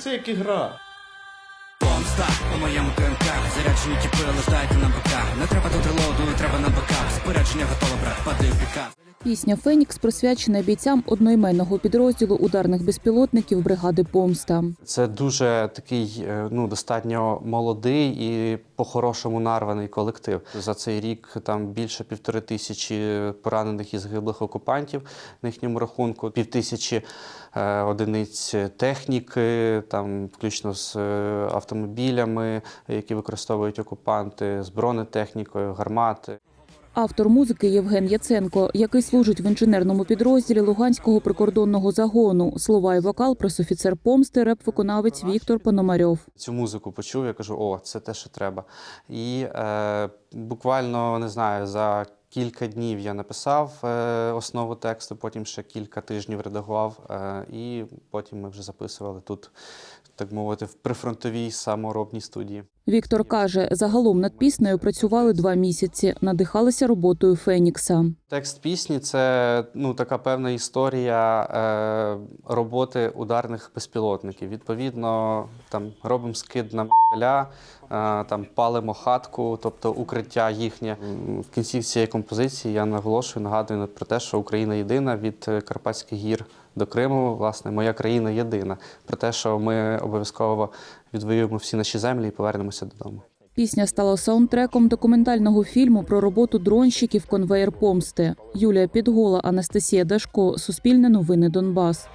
це як ігра. Помста у моєму ДНК. Заряджені тіпи, леждайте на боках. Не треба тут релоду, треба на боках. Спорядження готове, брат, падаю в пікап Пісня Фенікс присвячена бійцям одноіменного підрозділу ударних безпілотників бригади Помста. Це дуже такий е, ну достатньо молодий і по-хорошому нарваний колектив. За цей рік там більше півтори тисячі поранених і загиблих окупантів на їхньому рахунку, півтисячі е, одиниць техніки, там включно з е, автомобілями, які використовують окупанти, з бронетехнікою, гармати. Автор музики Євген Яценко, який служить в інженерному підрозділі Луганського прикордонного загону. Слова і вокал пресофіцер помсти, реп-виконавець Віктор Пономарьов. Цю музику почув, я кажу, о, це те, що треба. І е, буквально не знаю, за кілька днів я написав е, основу тексту, потім ще кілька тижнів редагував, е, і потім ми вже записували тут, так мовити, в прифронтовій саморобній студії. Віктор каже, загалом над піснею працювали два місяці, надихалися роботою Фенікса. Текст пісні це ну, така певна історія е, роботи ударних безпілотників. Відповідно, там робимо скид на м**ля, е, там палимо хатку, тобто укриття їхнє. В кінці цієї композиції я наголошую, нагадую про те, що Україна єдина від Карпатських гір до Криму. Власне, моя країна єдина. Про те, що ми обов'язково відвоюємо всі наші землі і повернемося додому. Пісня стала саундтреком документального фільму про роботу дронщиків конвеєр помсти. Юлія Підгола, Анастасія Дашко, Суспільне новини Донбас.